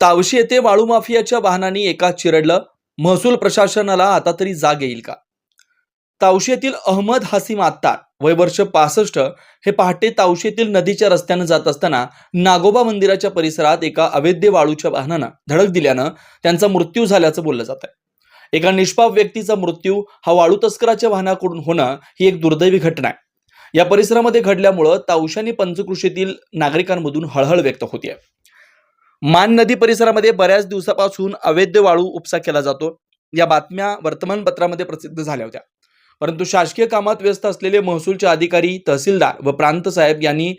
तावशी येथे वाळू माफियाच्या वाहनांनी एका चिरडलं महसूल प्रशासनाला आता तरी जाग येईल का? तावशी येथील अहमद हासिम आत्तार वय वर्ष पासष्ट हे पहाटे तावशी येथील नदीच्या रस्त्यानं जात असताना नागोबा मंदिराच्या परिसरात एका अवैध वाळूच्या वाहनानं धडक दिल्यानं त्यांचा मृत्यू झाल्याचं बोललं जात आहे. एका निष्पाप व्यक्तीचा मृत्यू हा वाळू तस्कराच्या वाहनाकडून होणं ही एक दुर्दैवी घटना आहे. या परिसरामध्ये घडल्यामुळं तावशानी पंचकृषीतील नागरिकांमधून हळहळ व्यक्त होतीये. मान नदी परिसरामध्ये बऱ्याच दिवसापासून अवैध वाळू उपसा केला जातो. या बातम्या वर्तमानपत्रामध्ये प्रसिद्ध झाल्या होत्या. परंतु शासकीय कामात व्यस्त असलेले महसूलचे अधिकारी तहसीलदार व प्रांत साहेब यांनी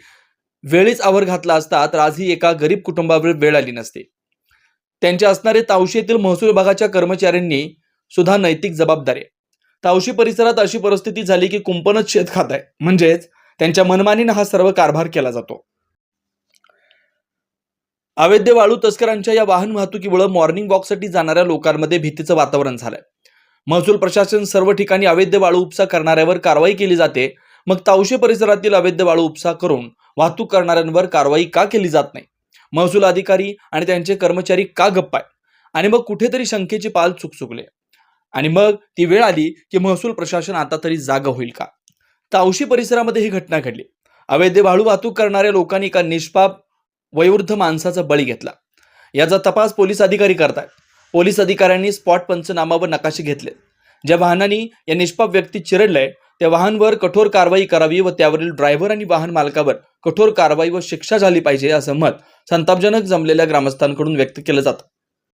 वेळीच आवर घातला असता तर आजही एका गरीब कुटुंबावर वेळ आली नसते. त्यांचे असणारे तावशी येथील महसूल विभागाच्या कर्मचाऱ्यांनी सुद्धा नैतिक जबाबदारी तावशी परिसरात अशी परिस्थिती झाली की कुंपणच शेत खात आहे. म्हणजेच त्यांच्या मनमानीनं हा सर्व कारभार केला जातो. अवैध वाळू तस्करांच्या या वाहन वाहतुकीमुळे मॉर्निंग वॉकसाठी जाणाऱ्या लोकांमध्ये भीतीचं वातावरण झालंय. महसूल प्रशासन सर्व ठिकाणी अवैध वाळू उपसा करणाऱ्यावर कारवाई केली जाते. मग तावशे परिसरातील अवैध वाळू उपसा करून वाहतूक करणाऱ्यांवर कारवाई का केली जात नाही? महसूल अधिकारी आणि त्यांचे कर्मचारी का गप्प आहे आणि मग कुठेतरी शंकेची पाल चुकचुकले आणि मग ती वेळ आली की महसूल प्रशासन आता तरी जागा होईल का? तावशी परिसरामध्ये ही घटना घडली. अवैध वाळू वाहतूक करणाऱ्या लोकांनी एका निष्पाप वयोवृद्ध माणसाचा बळी घेतला. याचा तपास पोलीस अधिकारी करतात पोलीस अधिकाऱ्यांनी स्पॉट पंचनामा व नकाशे घेतले. ज्या वाहनाने या निष्पाप व्यक्ती चिरडलंय त्या वाहनवर कठोर कारवाई करावी व त्यावरील ड्रायव्हर आणि वाहन मालकावर कठोर कारवाई व शिक्षा झाली पाहिजे असं मत संतापजनक जमलेल्या ग्रामस्थांकडून व्यक्त केलं जातं.